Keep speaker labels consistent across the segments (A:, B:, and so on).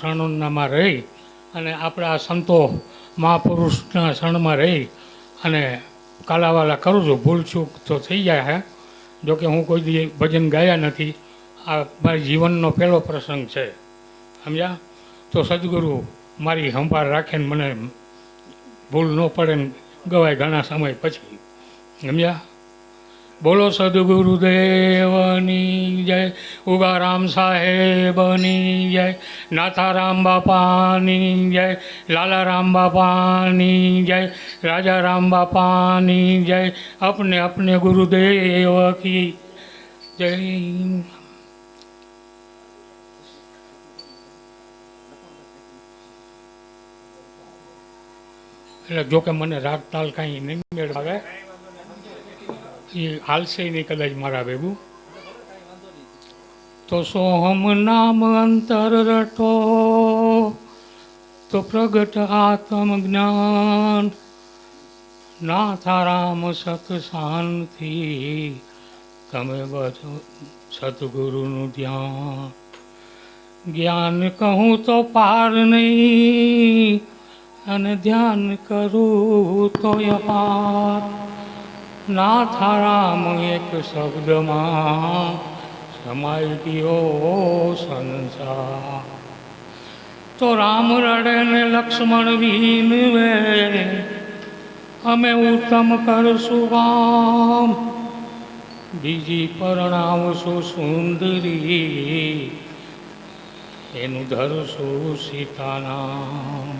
A: શરણોનામાં રહી અને આપણા સંતો મહાપુરુષના શરણમાં રહી અને કાલાવાલા કરું છું. ભૂલ ચૂક તો થઈ જાય હે. જોકે હું કોઈ દી ભજન ગાયા નથી. આ મારી જીવનનો પહેલો પ્રસંગ છે. સમજ્યા? તો સદગુરુ મારી સંભાળ રાખે ને મને ભૂલ ન પડે ને ગવાય ઘણા સમય પછી. સમજ્યા? બોલો સદગુરુદેવની જય ઉગારામ સાહેબની જય નાથારામ બાપાની જય લાલારામ બાપાની જય રાજારામ બાપાની જય અપને અપને ગુરુદેવ કી જય એટલે જોકે મને રાગ તાલ કાંઈ નહીં મેળ આવે એ હાલશે નહીં કદાચ મારા ભેગું. તો સોહમ નામ અંતર રટો, તો પ્રગટ આત્મ જ્ઞાન. નાથારામ સત શાંતિ, તમે બધું સદગુરુનું ધ્યાન. જ્ઞાન કહું તો પાર નહીં, અને ધ્યાન કરું તો યપાર નાથારામ એક શબ્દમાં સમાઈ ગયો સંસાર તો રામ રડે ને લક્ષ્મણ વિનવે અમે ઉત્તમ કરશું કામ બીજી પરણાવશું સુંદરી એનું ધરશું સીતાનામ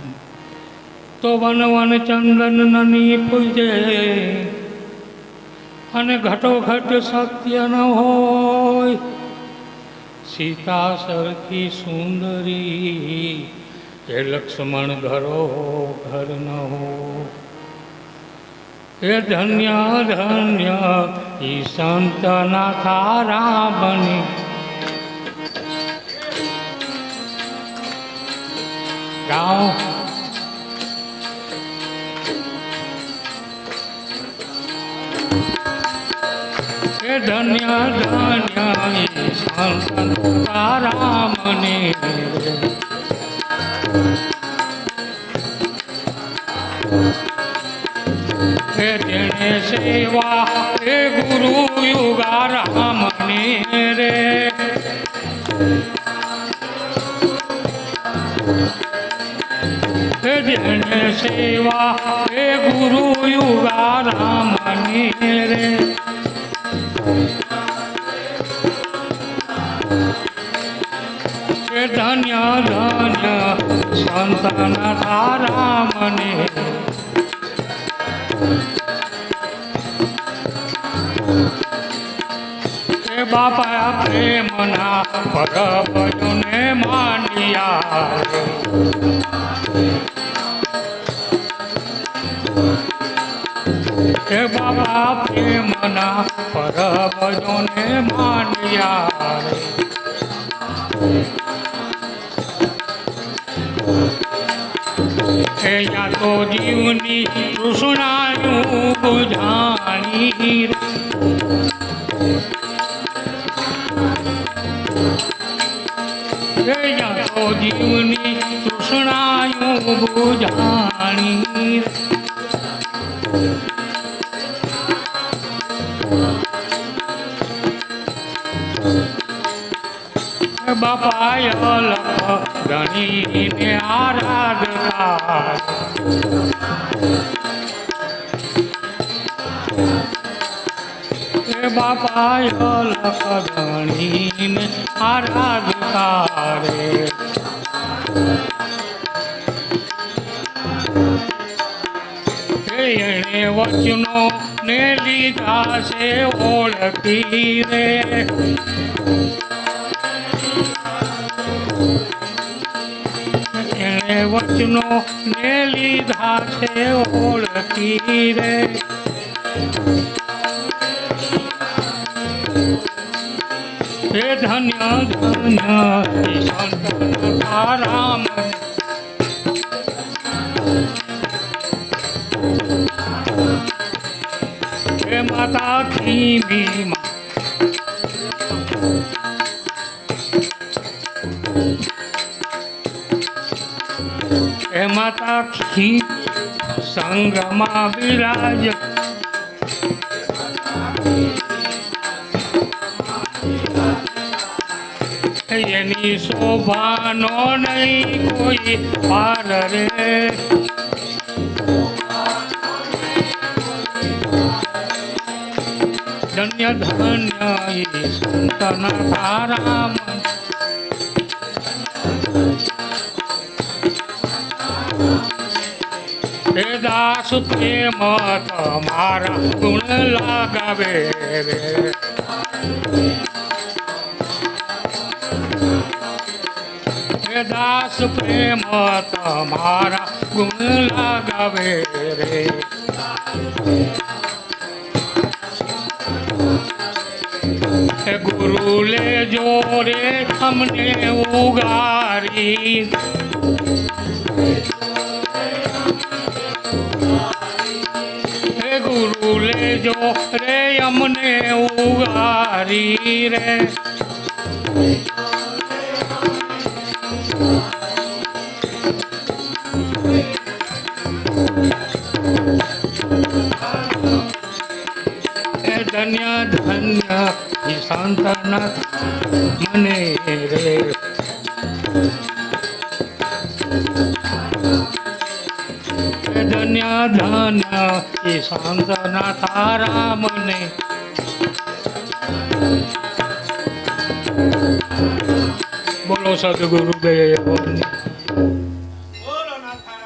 A: તો વન વન ચંદન નની પૂજે અને ઘટોઘટ સત્ય ન હોય. સીતા સરખી સુંદરી, એ લક્ષ્મણ ઘરો ઘર ન હોય. એ ધન્ય ધન્ય, ઈ સંતના થારા બની. ગાઓ ધન્ય ધન્ય તારા મને જેણે સેવા હે ગુરુ યુગા રામને રે જેણે સેવા હે ગુરુ યુગા રામને રે ધન્ય ધન્ય સંતન તારા મને બાપા પ્રેમના પરબને માન્યા. હે બાબા પ્રેમના પરબને માન્યા હે યા તો જીવની તૃષ્ણાનું બુઝાણી હે યા તો જીવની તૃષ્ણાયું બુઝાણી બાપાય લખ ગણીને આરાધતા બાપાય લખ ગણીને આરાધતા રે એણે વચનો ને લીધા છે ઓળખી રે વચનો ને લીધા છે ઓળખી રે. હે ધન્ય ધન્ય સંત રામ માતા ખીમી હે માતા ખી સંગમાં વિરાજ એની શોભાનો નહીં કોઈ પાર રે. ધન્ય ધન્ય સંતન તારામ હે દાસ પ્રેમ તમારા ગુણ લાગાવે હે દાસ પ્રેમ તમારા ગુણ લાગાવે રે. ગુરુ લેજો રે અમને ઉગારી. લેજો રે અમને ઉગારી રે. ધન્ય ધન્ય સંતના મને રે. ધન્ય ધન્ય એ સંતના તારા મને બોલો સદગુરુ દેવની